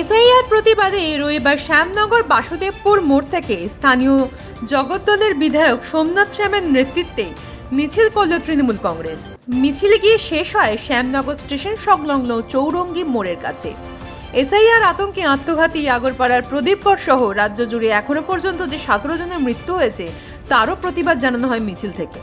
SIR প্রতিবাদে রবিবার শ্যামনগর বাসুদেবপুর মোড় থেকে স্থানীয় জগদ্দলের বিধায়ক সোমনাথ শ্যামের নেতৃত্বে মিছিল করল তৃণমূল কংগ্রেস। মিছিল গিয়ে শেষ হয় শ্যামনগর স্টেশন সংলগ্ন চৌরঙ্গি মোড়ের কাছে। এসআইআর আতঙ্কে আত্মঘাতী আগরপাড়ার প্রদীপকর সহ রাজ্য জুড়ে এখনও পর্যন্ত যে সতেরো জনের মৃত্যু হয়েছে, তারও প্রতিবাদ জানানো হয় মিছিল থেকে।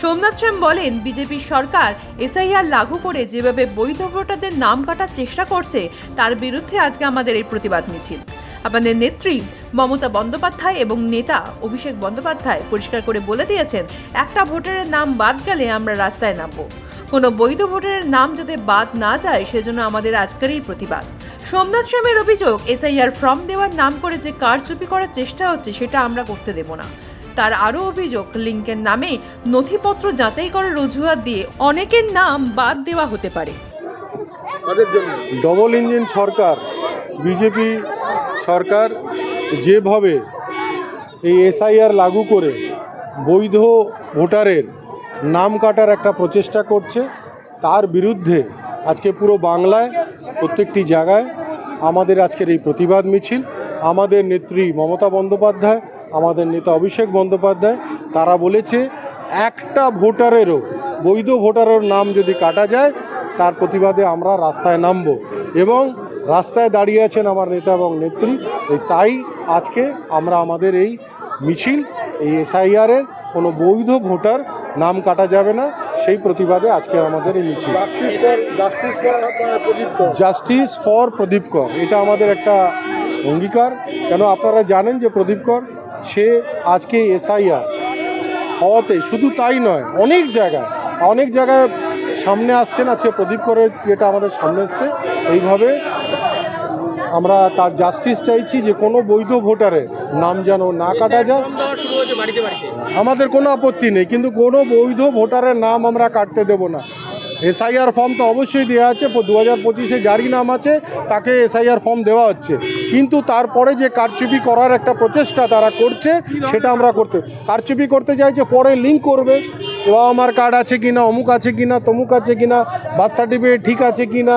সোমনাথ শ্যাম বলেন, বিজেপি সরকার এসআইআর লাগু করে যেভাবে বৈধ ভোটারদের নাম কাটার চেষ্টা করছে, তার বিরুদ্ধে আজকে আমাদের এই প্রতিবাদ মিছিল। আমাদের নেত্রী মমতা বন্দ্যোপাধ্যায় এবং নেতা অভিষেক বন্দ্যোপাধ্যায় পরিষ্কার করে বলে দিয়েছেন, একটা ভোটারের নাম বাদ গেলে আমরা রাস্তায় নামবো। কোনো বৈধ ভোটারের নাম যাতে বাদ না যায়, সেজন্য আমাদের আজকের প্রতিবাদ। সোমনাথ শ্যামের অভিযোগ, এসআইআর ফর্ম দেওয়ার নাম করে যে কারচুপি করার চেষ্টা হচ্ছে, সেটা আমরা করতে দেব না। তার আরও অভিযোগ লিঙ্কের নামে নথিপত্র যাচাই করার অজুহাত দিয়ে অনেকের নাম বাদ দেওয়া হতে পারে। ডবল ইঞ্জিন সরকার বিজেপি সরকার যেভাবে এই এসআইআর লাগু করে বৈধ ভোটারের নাম কাটার একটা প্রচেষ্টা করছে তার বিরুদ্ধে আজকে পুরো বাংলায় প্রত্যেকটি জায়গায় আমাদের আজকের এই প্রতিবাদ মিছিল আমাদের নেত্রী মমতা বন্দ্যোপাধ্যায় আমাদের নেতা অভিষেক বন্দ্যোপাধ্যায় তারা বলেছে একটা ভোটারেরও বৈধ ভোটারের নাম যদি কাটা যায় তার প্রতিবাদে আমরা রাস্তায় নামব। এবং রাস্তায় দাঁড়িয়ে আছেন আমার নেতা এবং নেত্রী এই তাই আজকে আমরা আমাদের এই মিছিল এই এসআইআরের কোনো বৈধ ভোটার নাম কাটা যাবে না সেই প্রতিবাদে আজকে আমাদের এই মিছিল। জাস্টিস ফর প্রদীপ কর এটা আমাদের একটা অঙ্গীকার। কেন আপনারা জানেন যে প্রদীপ কর? সে আজকে এসআইআর হওয়াতে শুধু তাই নয়, অনেক জায়গায় অনেক জায়গায় সামনে আসছেন আছে প্রদীপ করের যেটা আমাদের সামনে এসছে। এইভাবে আমরা তার জাস্টিস চাইছি যে কোনো বৈধ ভোটারের নাম যেন না কাটা যায়। আমাদের কোনো আপত্তি নেই, কিন্তু কোনো বৈধ ভোটারের নাম আমরা কাটতে দেব না। এসআইআর ফর্ম তো অবশ্যই দেওয়া আছে দু হাজার পঁচিশে যারই নাম আছে, তাকে এসআইআর ফর্ম দেওয়া হচ্ছে। কিন্তু তারপরে যে কারচুপি করার একটা প্রচেষ্টা তারা করছে, সেটা আমরা করতে কারচুপি করতে চাইছে পরে লিঙ্ক করবে বাবা আমার কার্ড আছে কিনা, অমুক আছে কিনা, তমুক আছে কি না বার্থ সার্টিফিকেট ঠিক আছে কিনা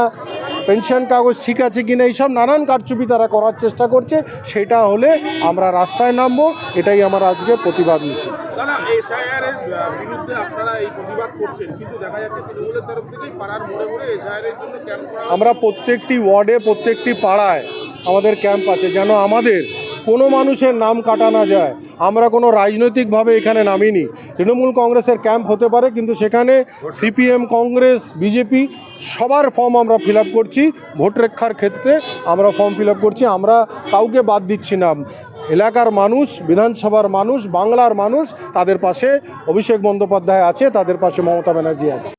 পেনশন কাগজ ঠিক আছে কি না এইসব নানান কারচুপি তারা করার চেষ্টা করছে সেটা হলে আমরা রাস্তায় নামবো এটাই আমার আজকে প্রতিবাদ মিছিল হচ্ছে। আমরা প্রত্যেকটি ওয়ার্ডে প্রত্যেকটি পাড়ায় আমাদের ক্যাম্প আছে যেন আমাদের কোনো মানুষের নাম কাটা না যায় আমরা কোনো রাজনৈতিকভাবে এখানে নামিনি। তৃণমূল কংগ্রেসের ক্যাম্প হতে পারে, কিন্তু সেখানে সিপিএম, কংগ্রেস, বিজেপি সবার ফর্ম আমরা ফিল করছি। ভোট রক্ষার ক্ষেত্রে আমরা ফর্ম ফিল করছি। আমরা কাউকে বাদ দিচ্ছি না। এলাকার মানুষ, বিধানসভার মানুষ, বাংলার মানুষ তাদের পাশে অভিষেক বন্দ্যোপাধ্যায় আছে, তাদের পাশে মমতা ব্যানার্জি আছে।